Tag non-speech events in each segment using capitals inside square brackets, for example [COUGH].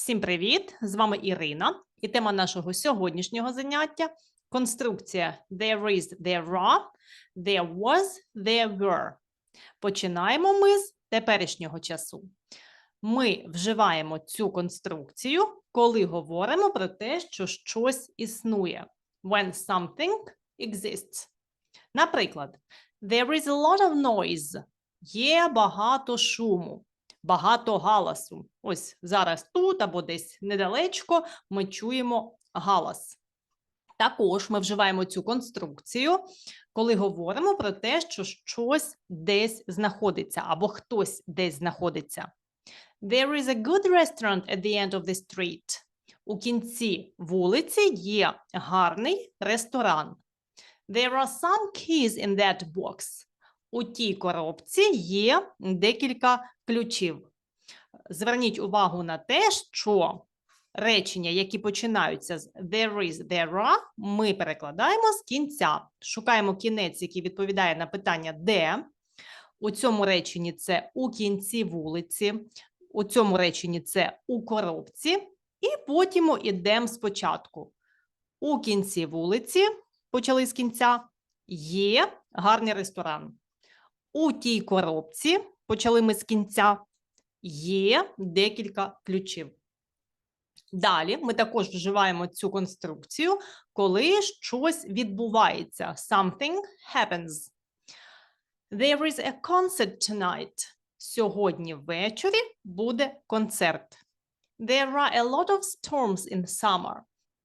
Всім привіт! З вами Ірина, і тема нашого сьогоднішнього заняття конструкція there is, there are, there was, there were. Починаємо ми з теперішнього часу. Ми вживаємо цю конструкцію, коли говоримо про те, що щось існує. When something exists. Наприклад, there is a lot of noise. Є багато шуму багато галасу. Ось зараз тут або десь недалечко ми чуємо галас. Також ми вживаємо цю конструкцію, коли говоримо про те, що щось десь знаходиться або хтось десь знаходиться. There is a good restaurant at the end of the street. У кінці вулиці є гарний ресторан. There are some keys in that box. У тій коробці є декілька ключів. Зверніть увагу на те, що речення, які починаються з there is, there are, ми перекладаємо з кінця. Шукаємо кінець, який відповідає на питання де. У цьому реченні це у кінці вулиці, у цьому реченні це у коробці, і потім ідемо спочатку. У кінці вулиці, почали з кінця, є гарний ресторан. У тій коробці, почали ми з кінця, є декілька ключів. Далі ми також вживаємо цю конструкцію, коли щось відбувається. Something happens. There is a concert tonight. Сьогодні ввечері буде концерт. There are a lot of storms in summer.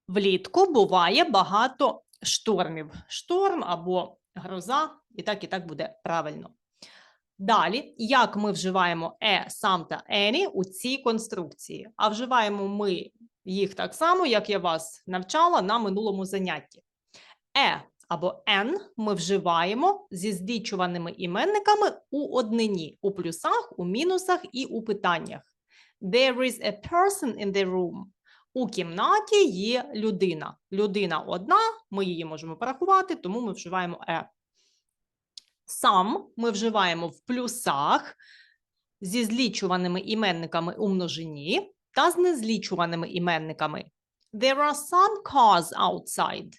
Влітку буває багато штормів. Шторм або гроза, і так і так буде правильно. Далі, як ми вживаємо е, сам та any у цій конструкції? А вживаємо ми їх так само, як я вас навчала на минулому занятті. Е або n ми вживаємо зі злічуваними іменниками у однині, у плюсах, у мінусах і у питаннях. There is a person in the room. У кімнаті є людина. Людина одна, ми її можемо порахувати, тому ми вживаємо е. Сам ми вживаємо в плюсах зі злічуваними іменниками у множині та з незлічуваними іменниками. There are some cars outside.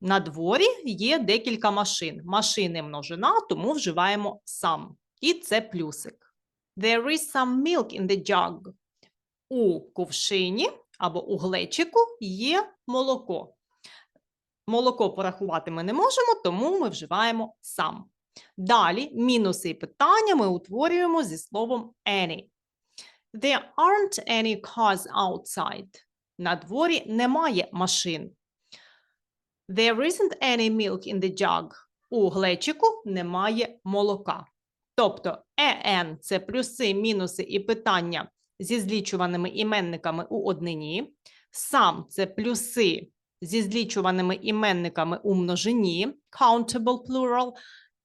На дворі є декілька машин. Машини множина, тому вживаємо сам. І це плюсик. There is some milk in the jug. У ковшині або у глечику є молоко. Молоко порахувати ми не можемо, тому ми вживаємо сам. Далі мінуси і питання ми утворюємо зі словом any. There aren't any cars outside. На дворі немає машин. There isn't any milk in the jug. У глечику немає молока. Тобто EN – це плюси, мінуси і питання зі злічуваними іменниками у однині. Сам це плюси зі злічуваними іменниками у множині, countable plural,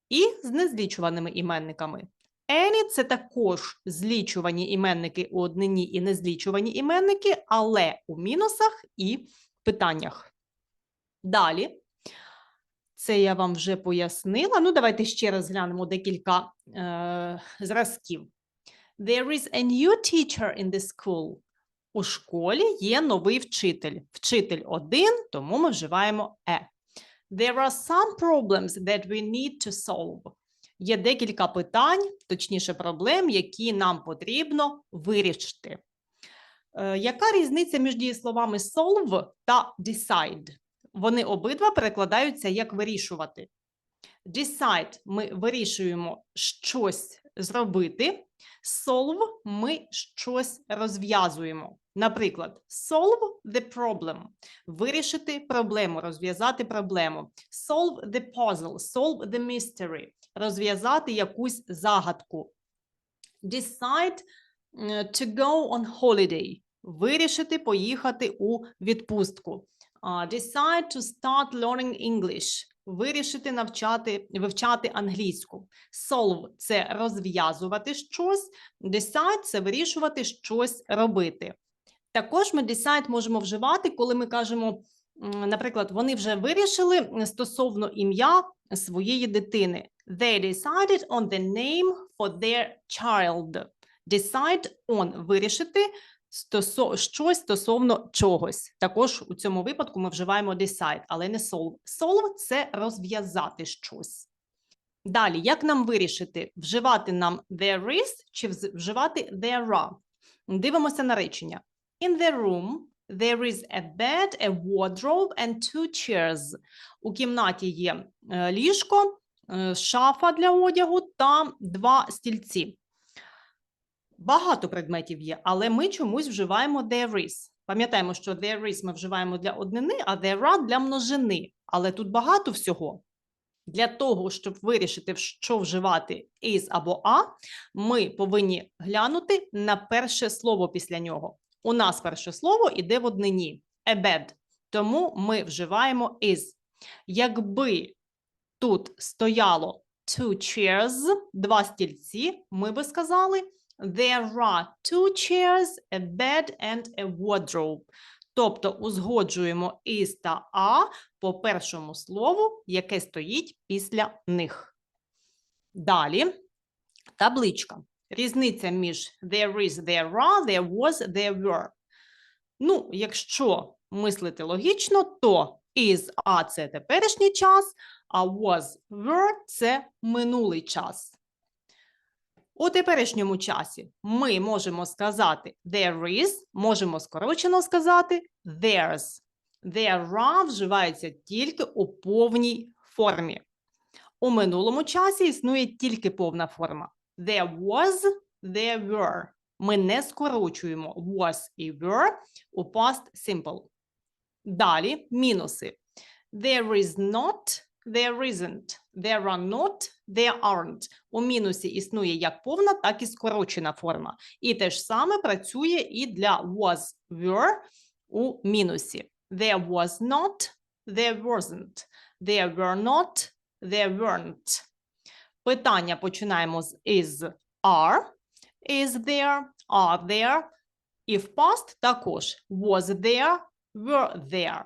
і з незлічуваними іменниками. Any – це також злічувані іменники у однині і незлічувані іменники, але у мінусах і питаннях. Далі, це я вам вже пояснила. Ну, давайте ще раз глянемо декілька е, зразків. There is a new teacher in the school. У школі є новий вчитель. Вчитель один, тому ми вживаємо е. There are some problems that we need to solve. Є декілька питань, точніше проблем, які нам потрібно вирішити. Е, яка різниця між дієсловами solve та decide? Вони обидва перекладаються як вирішувати. Decide ми вирішуємо щось зробити. Solve ми щось розв'язуємо. Наприклад, solve the problem вирішити проблему, розв'язати проблему. Solve the puzzle, solve the mystery розв'язати якусь загадку. Decide to go on holiday вирішити поїхати у відпустку. Decide to start learning English вирішити навчати, вивчати англійську. Solve – це розв'язувати щось, decide – це вирішувати щось робити. Також ми decide можемо вживати, коли ми кажемо, наприклад, вони вже вирішили стосовно ім'я своєї дитини. They decided on the name for their child. Decide on – вирішити стосо, щось стосовно чогось. Також у цьому випадку ми вживаємо decide, але не solve. Solve – це розв'язати щось. Далі, як нам вирішити, вживати нам there is чи вживати there are? Дивимося на речення. In the room there is a bed, a wardrobe and two chairs. У кімнаті є е, ліжко, е, шафа для одягу та два стільці. Багато предметів є, але ми чомусь вживаємо there is. Пам'ятаємо, що there is ми вживаємо для однини, а there are для множини. Але тут багато всього. Для того, щоб вирішити, що вживати is або a, ми повинні глянути на перше слово після нього. У нас перше слово іде в однині a bed, тому ми вживаємо is. Якби тут стояло two chairs, два стільці, ми би сказали there are two chairs, a bed and a wardrobe. Тобто узгоджуємо is та a по першому слову, яке стоїть після них. Далі табличка. Різниця між there is, there are, there was, there were. Ну, якщо мислити логічно, то is a це теперішній час, а was, were це минулий час. У теперішньому часі ми можемо сказати there is, можемо скорочено сказати there's. There are вживається тільки у повній формі. У минулому часі існує тільки повна форма. There was, there were. Ми не скорочуємо was і were у past simple. Далі мінуси. There is not, there isn't. There are not, there aren't. У мінусі існує як повна, так і скорочена форма. І те ж саме працює і для was, were у мінусі. There was not, there wasn't. There were not, there weren't. Питання починаємо з is, are, is there, are there. І в past також was there, were there.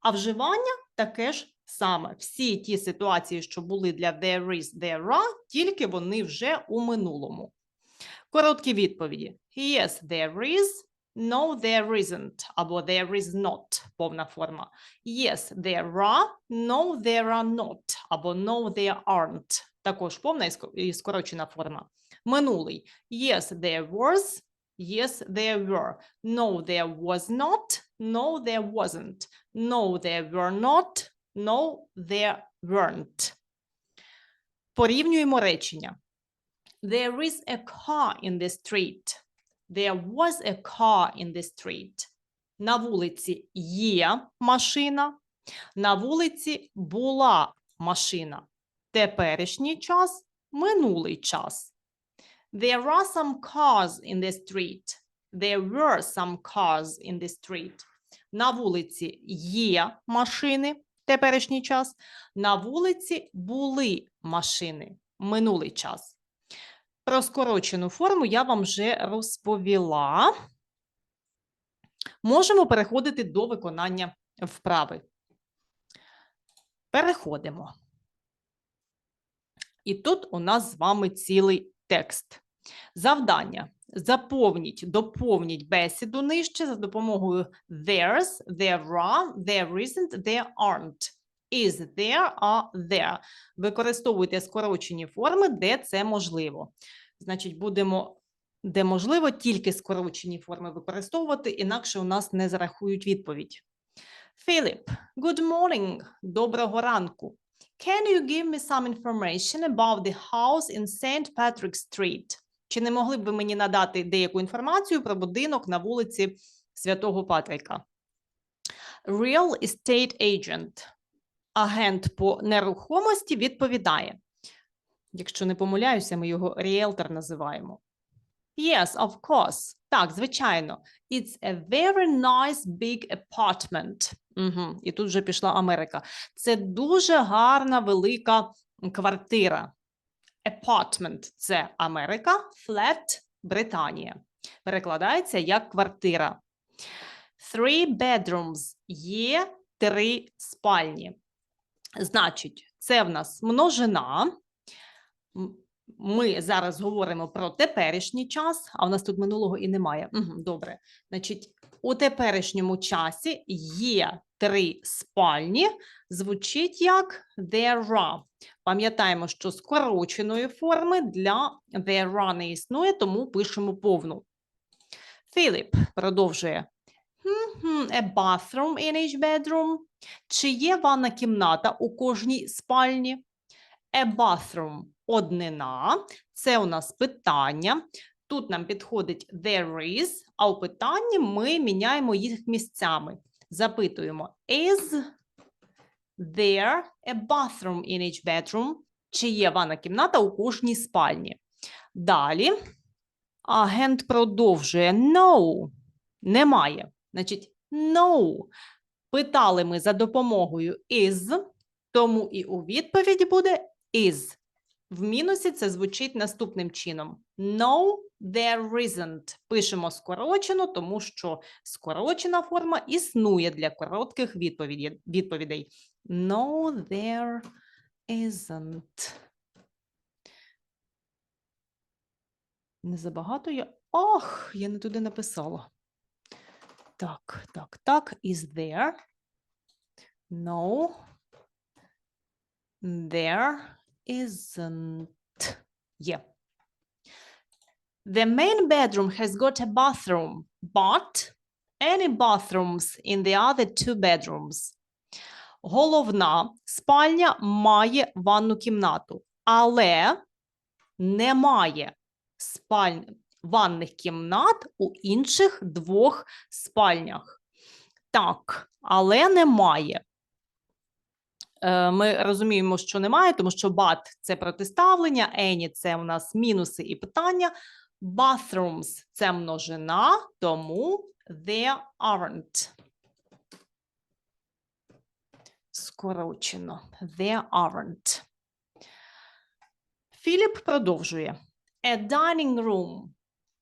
А вживання таке ж саме. Всі ті ситуації, що були для there is, there are, тільки вони вже у минулому. Короткі відповіді. Yes, there is. No, there isn't. Або there is not. Повна форма. Yes, there are. No, there are not. Або no, there aren't. Також повна і скорочена форма. Минулий. Yes, there was. Yes, there were. No, there was not. No, there wasn't. No, there were not. No, there weren't. Порівнюємо речення. There is a car in the street. There was a car in the street. На вулиці є машина. На вулиці була машина. Теперішній час минулий час. There are some cars in the street. There were some cars in the street. На вулиці є машини. Теперішній час. На вулиці були машини. Минулий час. Про скорочену форму я вам вже розповіла. Можемо переходити до виконання вправи. Переходимо. І тут у нас з вами цілий текст. Завдання. Заповніть, доповніть бесіду нижче за допомогою there's, there are, there isn't, there aren't. Is there, are there. Використовуйте скорочені форми, де це можливо. Значить, будемо, де можливо, тільки скорочені форми використовувати, інакше у нас не зарахують відповідь. Філіп, good morning. Доброго ранку. Can you give me some information about the house in St. Patrick Street? Чи не могли б ви мені надати деяку інформацію про будинок на вулиці Святого Патрика? Real estate agent. Агент по нерухомості відповідає. Якщо не помиляюся, ми його ріелтор називаємо. Yes, of course. Так, звичайно. It's a very nice big apartment. Угу. І тут вже пішла Америка. Це дуже гарна велика квартира. Apartment – це Америка, flat – Британія. Перекладається як квартира. Three bedrooms – є три спальні. Значить, це в нас множина. Ми зараз говоримо про теперішній час, а у нас тут минулого і немає. Добре. Значить, у теперішньому часі є три спальні, звучить як there are. Пам'ятаємо, що скороченої форми для there are не існує, тому пишемо повну. Філіп продовжує. «Мгм, A bathroom in each bedroom. Чи є ванна кімната у кожній спальні? A bathroom – однина. Це у нас питання. Тут нам підходить there is, а у питанні ми міняємо їх місцями. Запитуємо is there a bathroom in each bedroom? Чи є ванна кімната у кожній спальні? Далі агент продовжує no. Немає. Значить, no. Питали ми за допомогою is, тому і у відповіді буде is. В мінусі це звучить наступним чином: No, there isn't. Пишемо скорочено, тому що скорочена форма існує для коротких відповідей. No, there isn't. Не забагато я. Ох, я не туди написала. Так, так, так. Is there? No. There isn't. Є. The main bedroom has got a bathroom, but any bathrooms in the other two bedrooms. Головна спальня має ванну кімнату, але немає спаль... ванних кімнат у інших двох спальнях. Так, але немає. Е, Ми розуміємо, що немає, тому що but – це протиставлення, any – це у нас мінуси і питання. Bathrooms – це множина, тому there aren't. Скорочено. There aren't. Філіп продовжує. A dining room.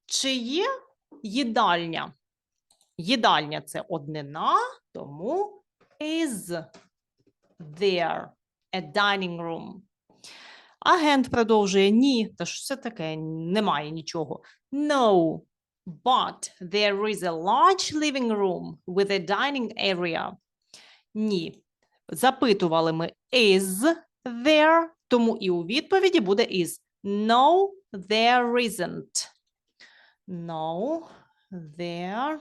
Чи є їдальня? Їдальня – це однина, тому is there a dining room. Агент продовжує ні, та що це таке? Немає нічого. No, but there is a large living room with a dining area. Ні. Запитували ми is there, тому і у відповіді буде is. No, there isn't. No, there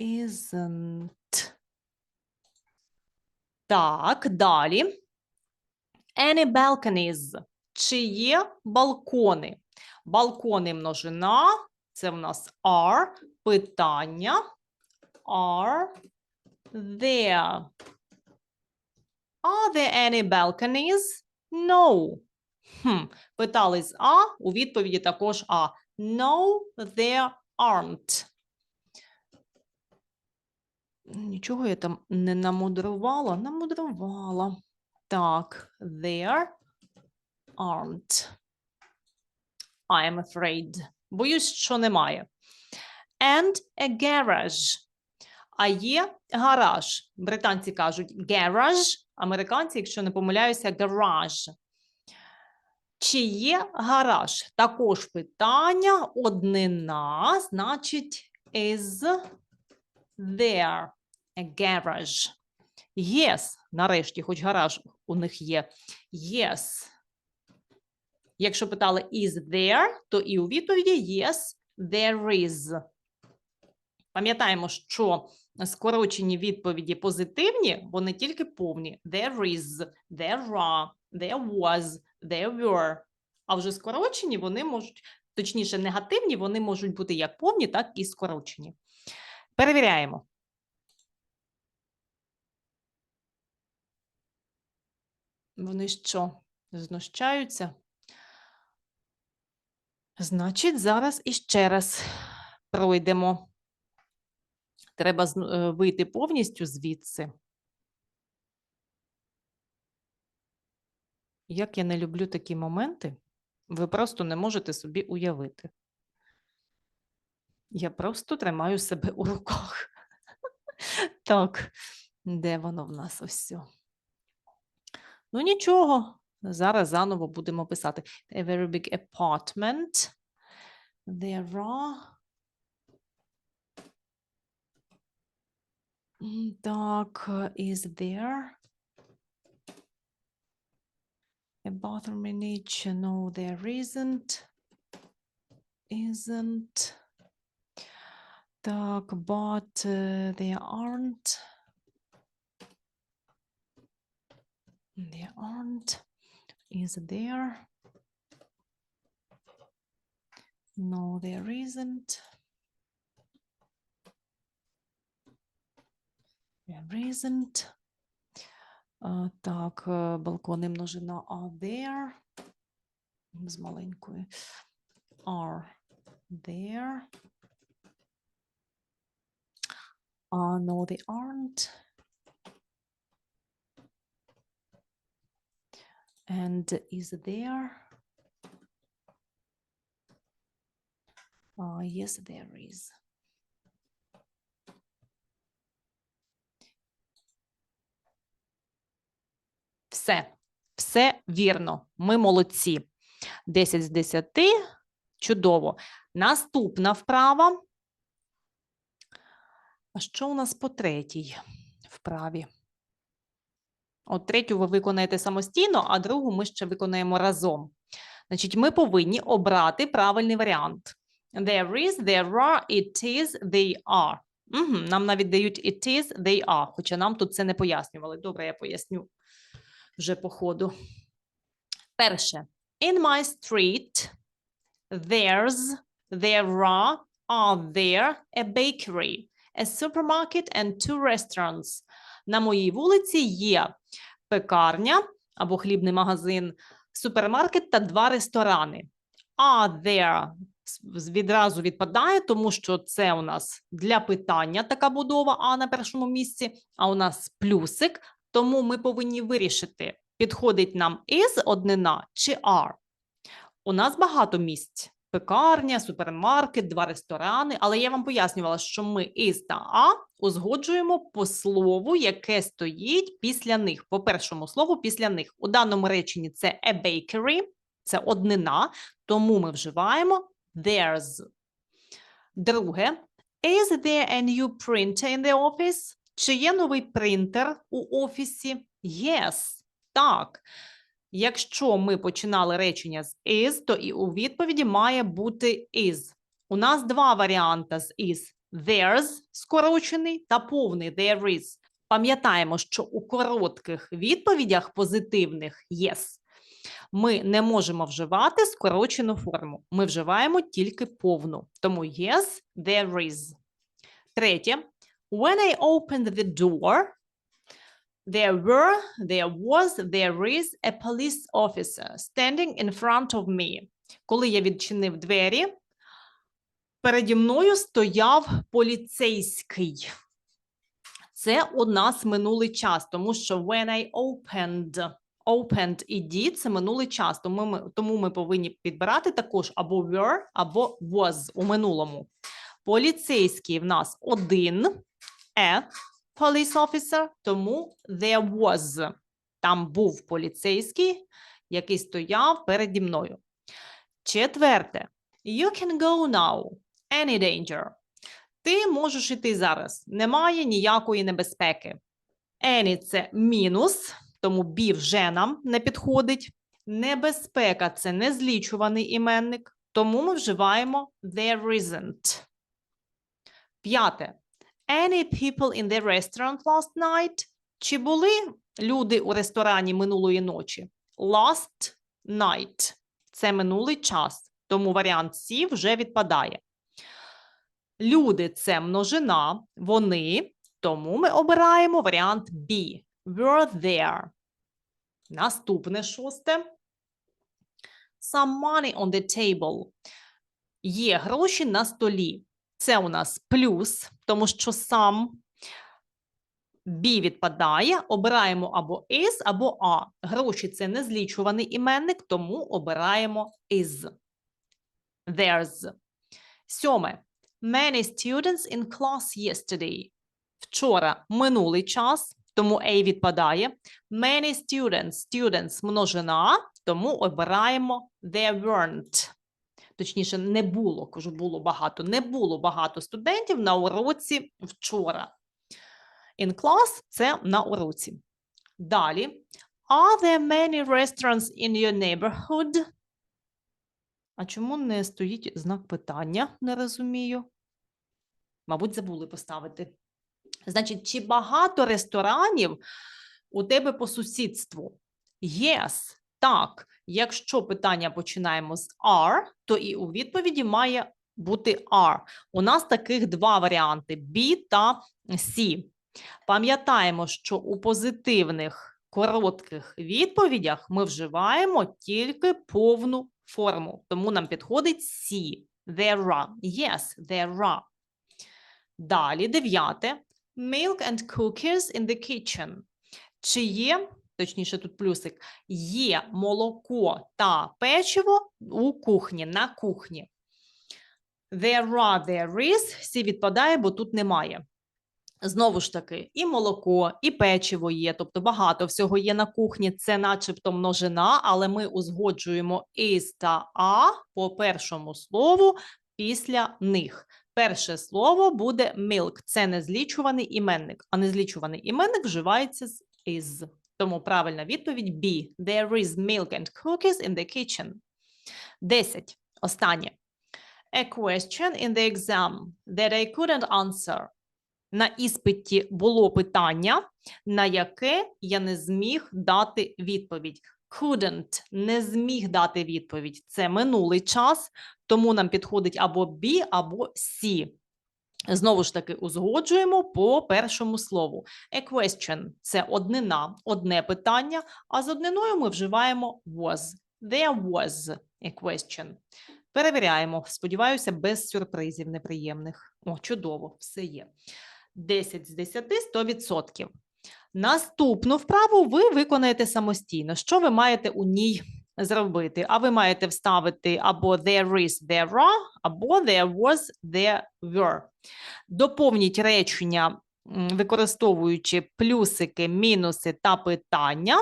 isn't. Так, далі. Any balconies? Чи є балкони? Балкони множина. Це в нас are. Питання. Are there? Are there any balconies? No. Хм. Питали А, у відповіді також А. No, there aren't. Нічого я там не намудрувала. Намудрувала. Так, there aren't. I'm afraid. Боюсь, що немає. And a garage. А є гараж. Британці кажуть garage, американці, якщо не помиляюся, garage. Чи є гараж? Також питання однина, значить, is there a garage? Yes, нарешті, хоч гараж у них є. Yes. Якщо питали is there, то і у відповіді yes, there is. Пам'ятаємо, що скорочені відповіді позитивні, вони тільки повні. There is, there are, there was, there were. А вже скорочені вони можуть, точніше, негативні, вони можуть бути як повні, так і скорочені. Перевіряємо. Вони що, знущаються? Значить, зараз іще раз пройдемо. Треба е, вийти повністю звідси. Як я не люблю такі моменти, ви просто не можете собі уявити. Я просто тримаю себе у руках. [LAUGHS] Так, де воно в нас ось? Ну, нічого, Зараз заново будемо писати. A very big apartment. There are. Dog is there. A bathroom miniature. No, there isn't. Isn't. Dog, but uh, there aren't. There aren't. Is there? No, there isn't. There isn't. А, так, е, балкони множина are there. З маленької. Are there. Uh, no, they aren't. And is there? Uh, yes, there is. Все, все вірно. Ми молодці. 10 з 10. Чудово. Наступна вправа. А що у нас по третій вправі? От третю ви виконаєте самостійно, а другу ми ще виконаємо разом. Значить, ми повинні обрати правильний варіант. There is, there are, it is, they are. Угу, нам навіть дають it is, they are, хоча нам тут це не пояснювали. Добре, я поясню вже по ходу. Перше. In my street, there's, there are, are there a bakery, a supermarket and two restaurants. На моїй вулиці є пекарня або хлібний магазин, супермаркет та два ресторани. Are there відразу відпадає, тому що це у нас для питання така будова А на першому місці, а у нас плюсик, тому ми повинні вирішити, підходить нам is однина чи are. У нас багато місць. Пекарня, супермаркет, два ресторани. Але я вам пояснювала, що ми is та а узгоджуємо по слову, яке стоїть після них. По першому слову після них. У даному реченні це a bakery, це однина, тому ми вживаємо there's. Друге, is there a new printer in the office? Чи є новий принтер у офісі? Yes. Так. Якщо ми починали речення з is, то і у відповіді має бути is. У нас два варіанти з is. There's скорочений та повний there is. Пам'ятаємо, що у коротких відповідях позитивних yes ми не можемо вживати скорочену форму. Ми вживаємо тільки повну. Тому yes, there is. Третє. When I opened the door, there were, there was, there is a police officer standing in front of me. Коли я відчинив двері, переді мною стояв поліцейський. Це у нас минулий час, тому що when I opened, opened і did – це минулий час, тому ми, тому ми повинні підбирати також або were, або was у минулому. Поліцейський в нас один, a police officer, тому there was. Там був поліцейський, який стояв переді мною. Четверте. You can go now. Any danger. Ти можеш іти зараз. Немає ніякої небезпеки. Any – це мінус, тому be вже нам не підходить. Небезпека це незлічуваний іменник, тому ми вживаємо there isn't. П'яте. Any people in the restaurant last night? Чи були люди у ресторані минулої ночі? Last night. Це минулий час, тому варіант C вже відпадає. Люди це множина, вони, тому ми обираємо варіант B. Were there. Наступне шосте. Some money on the table. Є гроші на столі. Це у нас плюс, тому що сам B відпадає. Обираємо або is, або a. Гроші це незлічуваний іменник, тому обираємо is. There's. Сьоме. Many students in class yesterday. Вчора минулий час, тому A відпадає. Many students, students множина, тому обираємо there weren't. Точніше, не було, кажу, було багато. Не було багато студентів на уроці вчора. In class – це на уроці. Далі. Are there many restaurants in your neighborhood? А чому не стоїть знак питання? Не розумію. Мабуть, забули поставити. Значить, чи багато ресторанів у тебе по сусідству? Yes, так. Якщо питання починаємо з are, то і у відповіді має бути are. У нас таких два варіанти: B та C. Пам'ятаємо, що у позитивних коротких відповідях ми вживаємо тільки повну форму, тому нам підходить C. There are. Yes, there are. Далі, дев'яте. Milk and cookies in the kitchen. Чи є, точніше, тут плюсик, є молоко та печиво у кухні, на кухні. There are, there is. Сі відпадає, бо тут немає. Знову ж таки, і молоко, і печиво є, тобто багато всього є на кухні. Це начебто множина, але ми узгоджуємо is та а по першому слову після них. Перше слово буде milk. Це незлічуваний іменник, а незлічуваний іменник вживається з is. Тому правильна відповідь B. There is milk and cookies in the kitchen. 10. Останнє. A question in the exam that I couldn't answer. На іспиті було питання, на яке я не зміг дати відповідь. Couldn't – не зміг дати відповідь. Це минулий час, тому нам підходить або be, або C. Знову ж таки, узгоджуємо по першому слову. A question – це однина, одне питання, а з одниною ми вживаємо was. There was a question. Перевіряємо. Сподіваюся, без сюрпризів неприємних. О, чудово, все є. 10 з 10 – 100%. Наступну вправу ви виконаєте самостійно. Що ви маєте у ній зробити? А ви маєте вставити або there is, there are, або there was, there were. Доповніть речення, використовуючи плюсики, мінуси та питання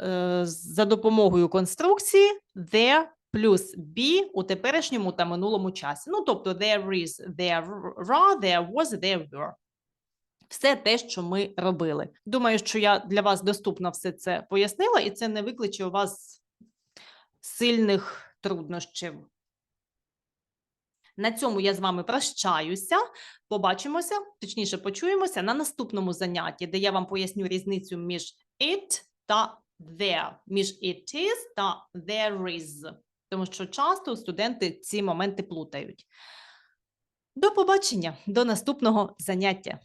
е, за допомогою конструкції there плюс be у теперішньому та минулому часі. Ну, тобто there is, there are, there was, there were. Все те, що ми робили. Думаю, що я для вас доступно все це пояснила, і це не викличе у вас сильних труднощів. На цьому я з вами прощаюся. Побачимося, точніше, почуємося на наступному занятті, де я вам поясню різницю між it та there, між it is та there is. Тому що часто студенти ці моменти плутають. До побачення, до наступного заняття.